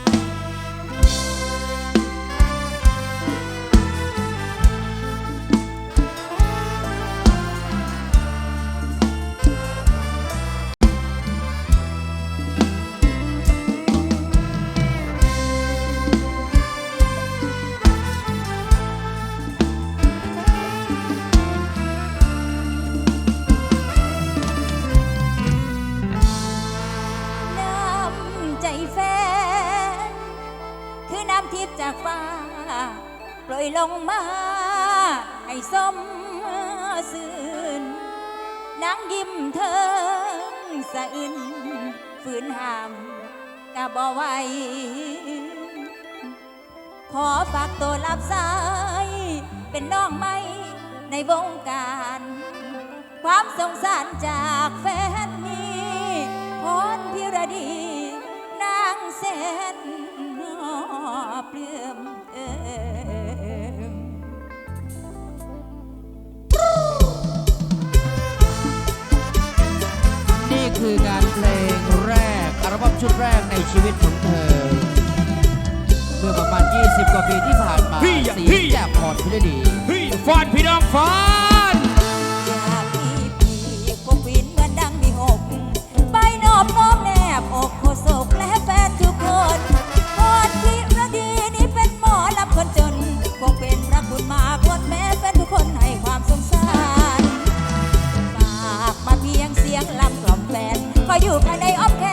น้ ล่อยลงมาให้สมสื่นนางยิ้มเทิงสะอื่นฝืนห้ามกะบ่ไหวขอฝากตัวรับสายเป็นน้องไม่ในวงการ ความสงสารจากแฟนนี้พรพิรดีนางแสนเปลื้มเอิม คืองานเพลงแรกอัลบั้มชุดแรกในชีวิตของเธอ เมื่อประมาณ 20 กว่าปีที่ผ่านมาพี่อย่าสีพี่จากพรพิรดี เฮ้ยฟอนพี่น้องฟอน อยอยู่ภายในอ้อมแข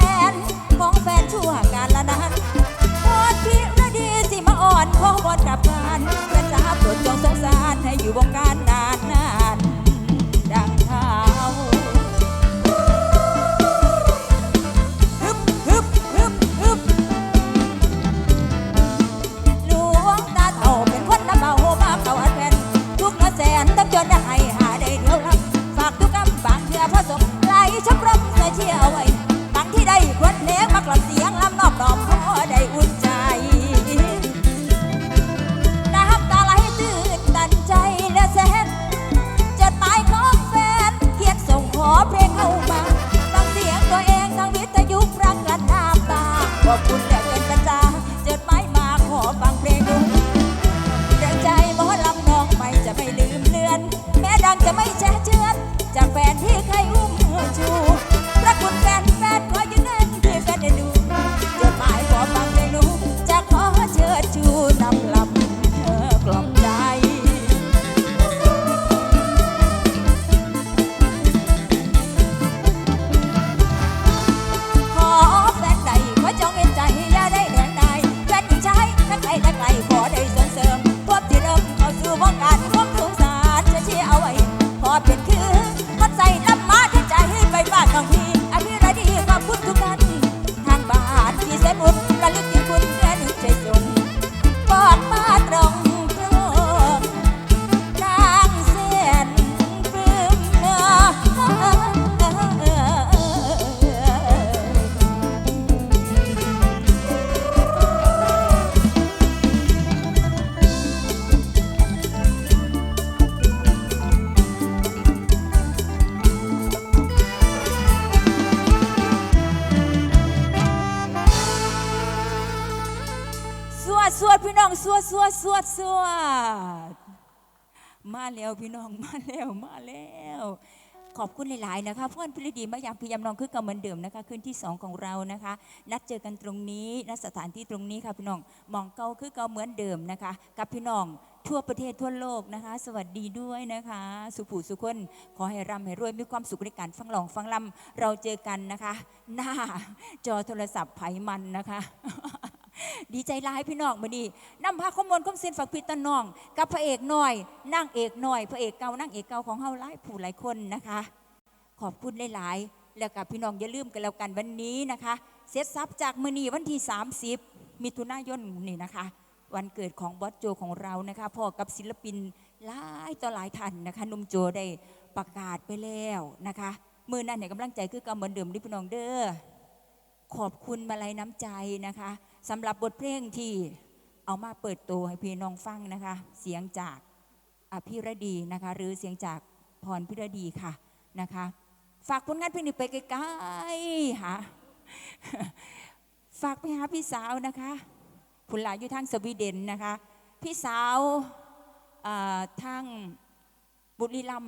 ดสวดสวดสวดมาแล้วพี่น้องมาแล้วมาแล้ว ขอบคุณหลาย ๆ นะคะเพื่อนพิรดีมายามพิยามน้องคือกันเหมือนเดิมนะคะคืนที่ 2 ของเรานะคะ นัดเจอกันตรงนี้ณสถานที่ตรงนี้ค่ะพี่น้องมองเก่าคือเก่าเหมือนเดิมนะคะ กับพี่น้องทั่วประเทศทั่วโลกนะคะ สวัสดีด้วยนะคะ สุภูสุคนขอให้ร่ำให้รวยมีความสุขในการฟังหลองฟังลำเราเจอกันนะคะ หน้าจอโทรศัพท์ไผมันนะคะ ดีใจร้ายพี่น้องมาดีนำพาข้อมูลข้อมเส้นฝากพี่ตาน้อง กับพระเอกหน่อยนางเอกหน่อย พระเอกเก่านางเอกเก่าของเฮาหลายผู้หลายคนนะคะ ขอบคุณหลายๆแล้วกับพี่น้องอย่าลืมกันแล้วกันวันนี้นะคะ เสร็จสับจากมือนีวันที่ 30 มิถุนายนนี่นะคะ วันเกิดของบอสโจของเรานะคะพอกับศิลปินหลายต่อหลายท่านนะคะนุ่มโจได้ประกาศไปแล้วนะคะมือนั้นเนี่ยกำลังใจคือกาเหมือนเดิมที่พี่น้องเด้อขอบคุณมาลัยน้ำใจนะคะ สำหรับบทเพลงที่เอามาเปิดตัวให้พี่น้องฟังนะคะ เสียงจากอภิรดีนะคะ หรือเสียงจากพรพิรดีค่ะนะคะ ฝากผลงานเพลงนี้ไปไกลๆค่ะฝากไปหาพี่สาวนะคะผุนหลานอยู่ทางสวีเดนนะคะ พี่สาวทางบุรีรัม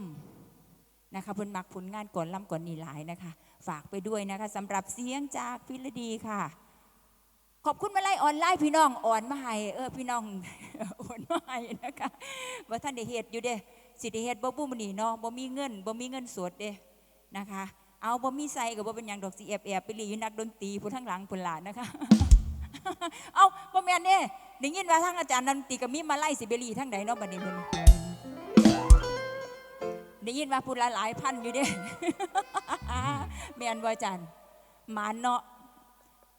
นะคะเพนมักผลงานก่อนล่ำก่อนนีหลายนะคะ ฝากไปด้วยนะคะสำหรับเสียงจากพิรดีค่ะ ขอบคุณมาไล่ออนไลน์พี่น้องอ่อนมาให้เออพี่น้องอ่อนมาให้นะคะว่าท่านได้เฮ็ดอยู่เด้สิได้เฮ็ดบ่บุ้มนีเนาะบ่มีเงินบ่มีเงินสดเด้นะคะ เอาบ่มีใส่ก็บ่เป็นหยังดอกสิแอบแอบไปรีอยู่นักดนตรีผู้ทั้งหลังพุ่นหลานนะคะเอาบ่แม่นเด้ได้ยินว่าทางอาจารย์ดนตรีก็มีมาไล่สิไปรีทางใดเนาะบัดนี้เพิ่นได้ยินว่าผู้ละหลายพันอยู่เด้แม่นบ่อาจารย์หมาเนาะ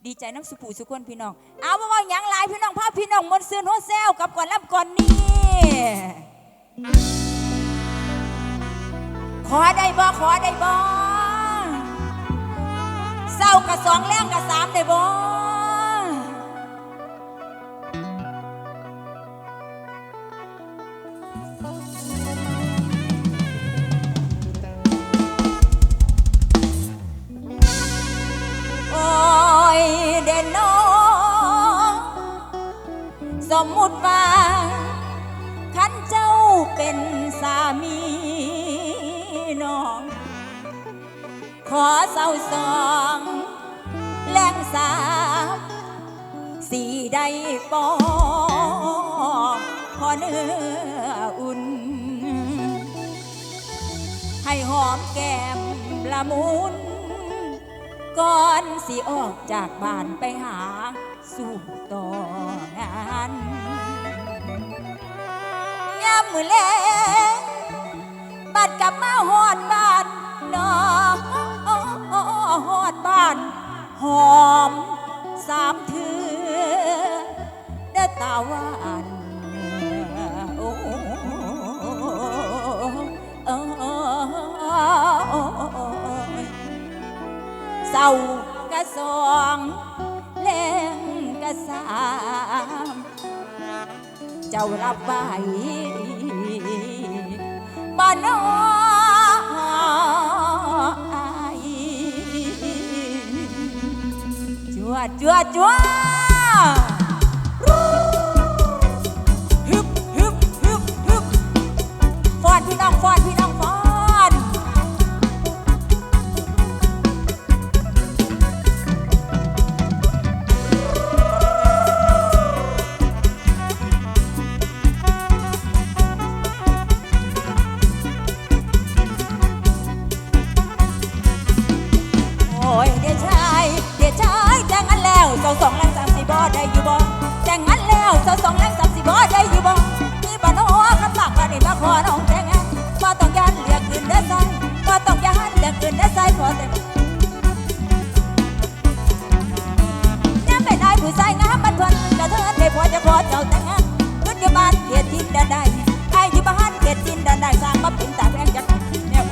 ดีใจน้ำสุผูสุขคนพี่น้อง เอามาว่าอย่างหลายพี่น้องภาพพี่น้องมนต์ซื่นหัวแซวกับก่อนรับก่อนนี่ขอได้บ่ขอได้บ่เศร้ากับสองแรงกับสามได้บ่ งสามสี่ได้ปอพอเนื้ออุ่น ให้หอมแก้มละมุน ก่อนสิออกจากบ้านไปหาสู่ต่องานยามมือแลงบัดกลับมาหอดบ้านนอหอดบ้าน หอมสามเถือเด้ตาวานโอ้เศร้ากะสองแรงกะสามเจ้ารับไว้บ่นออ จัวจัวจัวฮึบฮึบฮึบฮึบฟอนพี่น้องฟอน ดนใดไอ้อยู่บ้านเขตทินแดนใดสร้างมาเป็นตาแพงจักเนี่ย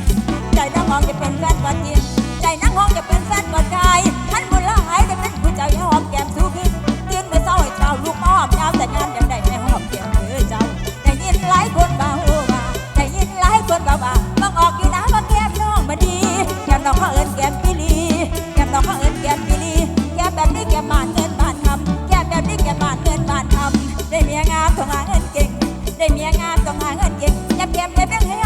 ใจน้องห้องจะเป็นแฟนก่อนกินใจน้องห้องจะเป็นแฟนก่อนกายท่านบุญละหายได้เป็นผู้ใจให้หอมแก้มสู้ขึ้นตื่นมาเศร้าให้เจ้าลูกมาหอมยามแต่งานยังได้ให้หอมแก้มเธอเจ้าได้ยินหลายคนบ่าว่าได้ยินหลายคนบ่าว่าบังออกอยู่นะว่าแก้มน้องมาดีแก้มน้องเขาเอิ้นแก้มปิลีแก้มน้องเขาเอิ้นแก้มปิลีแก้มแบบนี้แก้มบานเงินบานทำแก้มแบบนี้แก้มบานเงินบานทำได้เมียงามต้องหานเก่ง ได้เมียงามต้องหาเงินเก็บอย่าเก็บได้แบ่งให้หอมเอา